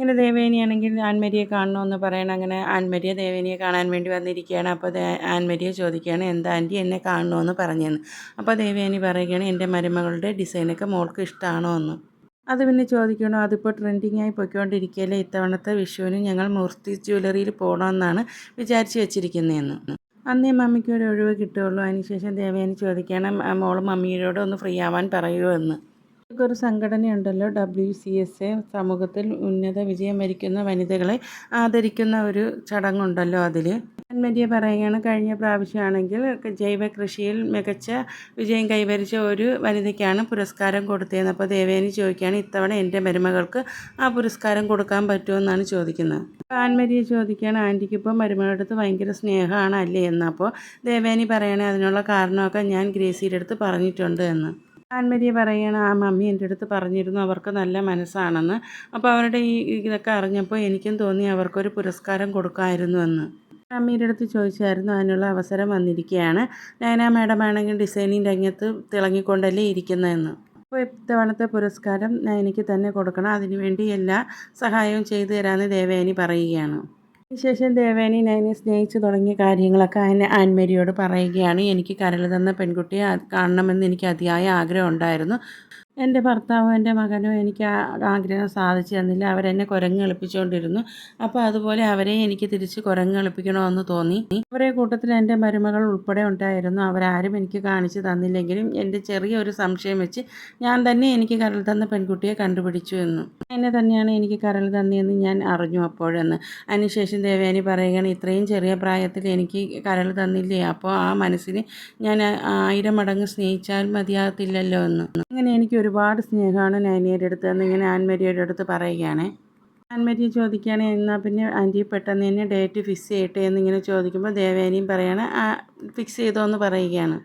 ഇങ്ങനെ ദേവേനിയാണെങ്കിൽ ആൻമരിയെ കാണണമെന്ന് പറയണം. അങ്ങനെ ആൻമരിയെ ദേവേനിയെ കാണാൻ വേണ്ടി വന്നിരിക്കുകയാണ്. അപ്പോൾ ആൻമരിയെ ചോദിക്കുകയാണ് എന്താ ആന്റി എന്നെ കാണണമെന്ന് പറഞ്ഞെന്ന്? അപ്പോൾ ദേവേനി പറയുകയാണ് എന്റെ മരുമകളുടെ ഡിസൈനൊക്കെ മോൾക്ക് ഇഷ്ടമാണോ എന്ന് അത് പിന്നെ ചോദിക്കണോ അതിപ്പോൾ ട്രെൻഡിങ് ആയി പോയിക്കൊണ്ടിരിക്കുകയല്ലേ? ഇത്തവണത്തെ വിഷുവിന് ഞങ്ങൾ മൂർത്തി ജ്വല്ലറിയിൽ പോകണമെന്നാണ് വിചാരിച്ച് വെച്ചിരിക്കുന്നതെന്ന് അന്നേ മമ്മിക്ക് ഒരു ഒഴിവ് കിട്ടുകയുള്ളൂ. അതിനുശേഷം ദേവേനി ചോദിക്കണം മോൾ മമ്മിയോട് ഒന്ന് ഫ്രീ ആവാൻ പറയുമോ എന്ന് ഒരു സംഘടനയുണ്ടല്ലോ ഡബ്ല്യു സി എസ് എ സമൂഹത്തിൽ ഉന്നത വിജയം വരിക്കുന്ന വനിതകളെ ആദരിക്കുന്ന ഒരു ചടങ്ങുണ്ടല്ലോ അതിൽ അന്മരിയെ പറയുകയാണ് കഴിഞ്ഞ പ്രാവശ്യമാണെങ്കിൽ ജൈവ കൃഷിയിൽ മികച്ച വിജയം കൈവരിച്ച ഒരു വനിതയ്ക്കാണ് പുരസ്കാരം കൊടുത്തതെന്ന് അപ്പോൾ ദേവേനി ചോദിക്കുകയാണ് ഇത്തവണ എന്റെ മരുമകൾക്ക് ആ പുരസ്കാരം കൊടുക്കാൻ പറ്റുമെന്നാണ് ചോദിക്കുന്നത്. ആൻമരിയെ ചോദിക്കുകയാണ് ആന്റിക്ക് ഇപ്പോൾ മരുമകളുടെ അടുത്ത് ഭയങ്കര സ്നേഹമാണ് അല്ലേ? എന്ന് അപ്പോൾ ദേവേനി പറയണേ അതിനുള്ള കാരണമൊക്കെ ഞാൻ ഗ്രേസിയുടെ അടുത്ത് പറഞ്ഞിട്ടുണ്ട് എന്ന്. ആൻമരിയ പറയണ ആ മമ്മി എന്റെ അടുത്ത് പറഞ്ഞിരുന്നു അവർക്ക് നല്ല മനസ്സാണെന്ന്. അപ്പോൾ അവരുടെ ഈ ഇതൊക്കെ അറിഞ്ഞപ്പോൾ എനിക്കും തോന്നി അവർക്കൊരു പുരസ്കാരം കൊടുക്കാമായിരുന്നു എന്ന്. അമ്മയുടെ അടുത്ത് ചോദിച്ചായിരുന്നു അതിനുള്ള അവസരം വന്നിരിക്കുകയാണ്. നയന മാഡം ആണെങ്കിൽ ഡിസൈനിങ് രംഗത്ത് തിളങ്ങിക്കൊണ്ടല്ലേ ഇരിക്കുന്നതെന്ന്. അപ്പോൾ ഇത്തവണത്തെ പുരസ്കാരം എനിക്ക് തന്നെ കൊടുക്കണം. അതിനുവേണ്ടി എല്ലാ സഹായവും ചെയ്തു തരാമെന്ന് ദേവയാനി പറയുകയാണ്. ശേഷം ദേവേനി നയനെ സ്നേഹിച്ചു തുടങ്ങിയ കാര്യങ്ങളൊക്കെ അതിനെ ആൻമേരിയോട് പറയുകയാണ്. എനിക്ക് കരൾ തന്ന പെൺകുട്ടിയെ കാണണമെന്ന് എനിക്ക് അതിയായ ആഗ്രഹം ഉണ്ടായിരുന്നു. എന്റെ ഭർത്താവും എന്റെ മകനും എനിക്ക് ആഗ്രഹം സാധിച്ചു തന്നില്ല. അവരെന്നെ കുരങ്ങ് കളിപ്പിച്ചുകൊണ്ടിരുന്നു. അപ്പോൾ അതുപോലെ അവരെ എനിക്ക് തിരിച്ച് കുരങ്ങ് കളിപ്പിക്കണമെന്ന് തോന്നി. അവരെ കൂട്ടത്തിൽ എന്റെ മരുമകൾ ഉൾപ്പെടെ ഉണ്ടായിരുന്നു. അവരാരും എനിക്ക് കാണിച്ചു തന്നില്ലെങ്കിലും എന്റെ ചെറിയൊരു സംശയം വെച്ച് ഞാൻ തന്നെ എനിക്ക് കരൾ തന്ന പെൺകുട്ടിയെ കണ്ടുപിടിച്ചു എന്ന്. എന്നെ തന്നെയാണ് എനിക്ക് കരൾ തന്നെയെന്ന് ഞാൻ അറിഞ്ഞു അപ്പോഴെന്ന്. അതിനുശേഷം ദേവയാനി പറയുകയാണ് ഇത്രയും ചെറിയ പ്രായത്തിൽ എനിക്ക് കരൾ തന്നില്ലേ? അപ്പോൾ ആ മനസ്സിന് ഞാൻ ആയിരം മടങ്ങ് സ്നേഹിച്ചാൽ മതിയാകത്തില്ലല്ലോ എന്ന്. അങ്ങനെ എനിക്ക് ഒരുപാട് സ്നേഹമാണ് നൈനിയുടെ അടുത്ത് എന്ന് ഇങ്ങനെ ആൻമരിയുടെ അടുത്ത് പറയുകയാണ്. ആൻമരി ചോദിക്കുകയാണ് എന്നാൽ പിന്നെ ആന്റി പെട്ടെന്ന് തന്നെ ഡേറ്റ് ഫിക്സ് ചെയ്യട്ടെ എന്നിങ്ങനെ ചോദിക്കുമ്പോൾ ദേവേനിയും പറയാണ് ഫിക്സ് ചെയ്തോ എന്ന് പറയുകയാണ്.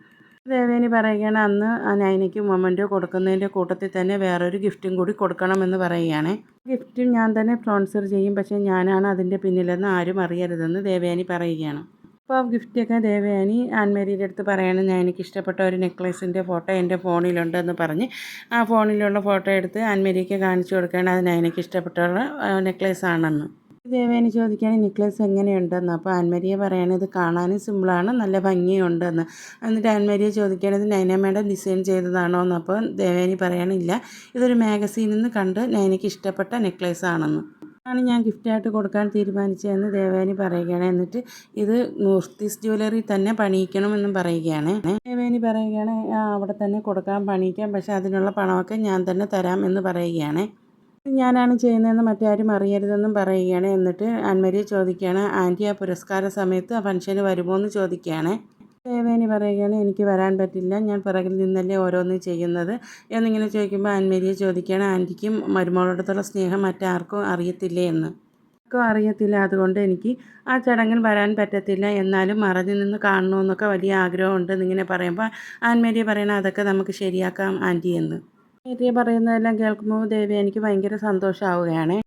ദേവേനി പറയുകയാണ് അന്ന് നൈനയ്ക്ക് മൊമെന്റോ കൊടുക്കുന്നതിന്റെ കൂട്ടത്തിൽ തന്നെ വേറൊരു ഗിഫ്റ്റും കൂടി കൊടുക്കണമെന്ന് പറയുകയാണ്. ഗിഫ്റ്റ് ഞാൻ തന്നെ സ്പോൺസർ ചെയ്യും പക്ഷേ ഞാനാണ് അതിന്റെ പിന്നിലെന്ന് ആരും അറിയരുതെന്ന് ദേവേനി പറയുകയാണ്. അപ്പോൾ ഗിഫ്റ്റ് ഗിഫ്റ്റൊക്കെ ദേവയാനി ആൻമേരിയുടെ അടുത്ത് പറയണം ഞാൻ എനിക്ക് ഇഷ്ടപ്പെട്ട ഒരു നെക്ലേസിന്റെ ഫോട്ടോ എന്റെ ഫോണിലുണ്ടെന്ന് പറഞ്ഞ്. ആ ഫോണിലുള്ള ഫോട്ടോ എടുത്ത് ആൻമേരിക്ക് കാണിച്ചു കൊടുക്കണം അത് ഞാൻ എനിക്ക് ഇഷ്ടപ്പെട്ടുള്ള നെക്ലേസ് ആണെന്ന് ദേവേനി ചോദിക്കുകയാണ് നെക്ലേസ് എങ്ങനെയുണ്ടെന്ന്? അപ്പോൾ ആൻമരിയെ പറയണത് ഇത് കാണാനും സിമ്പിളാണ് നല്ല ഭംഗിയുണ്ടെന്ന്. എന്നിട്ട് ആൻമരിയെ ചോദിക്കുകയാണ് നൈനമ്മയുടെ ഡിസൈൻ ചെയ്തതാണോ എന്ന് അപ്പോൾ ദേവേനി പറയണില്ല ഇതൊരു മാഗസീനിൽ നിന്ന് കണ്ട് നൈനയ്ക്ക് ഇഷ്ടപ്പെട്ട നെക്ലേസ് ആണെന്ന് ആണ് ഞാൻ ഗിഫ്റ്റായിട്ട് കൊടുക്കാൻ തീരുമാനിച്ചതെന്ന് ദേവേനി പറയുകയാണ്. എന്നിട്ട് ഇത് മൂർത്തിസ് ജ്വല്ലറി തന്നെ പണിയിക്കണമെന്നും പറയുകയാണ്. ദേവേനി പറയുകയാണ് അവിടെ തന്നെ കൊടുക്കാൻ പണിയിക്കാം പക്ഷേ അതിനുള്ള പണമൊക്കെ ഞാൻ തന്നെ തരാം എന്ന് പറയുകയാണ്. ഞാനാണ് ചെയ്യുന്നതെന്ന് മറ്റാരും അറിയരുതെന്നും പറയുകയാണ്. എന്നിട്ട് അന്മരിയെ ചോദിക്കുകയാണ് ആന്റി ആ പുരസ്കാര സമയത്ത് ആ ഫംഗ്ഷന് വരുമോ? എന്ന് ചോദിക്കുകയാണ്. ദേവേനി പറയുകയാണ് എനിക്ക് വരാൻ പറ്റില്ല ഞാൻ പിറകിൽ നിന്നല്ലേ ഓരോന്ന് ചെയ്യുന്നത് എന്നിങ്ങനെ ചോദിക്കുമ്പോൾ ആൻമേരിയെ ചോദിക്കുകയാണ് ആന്റിക്കും മരുമകളോടത്തുള്ള സ്നേഹം മറ്റാർക്കും അറിയത്തില്ലേ? എന്ന്. ആർക്കും അറിയത്തില്ല അതുകൊണ്ട് എനിക്ക് ആ ചടങ്ങിൽ വരാൻ പറ്റത്തില്ല എന്നാലും മറഞ്ഞു നിന്ന് കാണണമെന്നൊക്കെ വലിയ ആഗ്രഹമുണ്ട് എന്നിങ്ങനെ പറയുമ്പോൾ ആൻമേരിയെ പറയണം അതൊക്കെ നമുക്ക് ശരിയാക്കാം ആന്റി എന്ന്. മേരിയെ പറയുന്നതെല്ലാം കേൾക്കുമ്പോൾ ദേവി എനിക്ക് ഭയങ്കര സന്തോഷമാവുകയാണ്.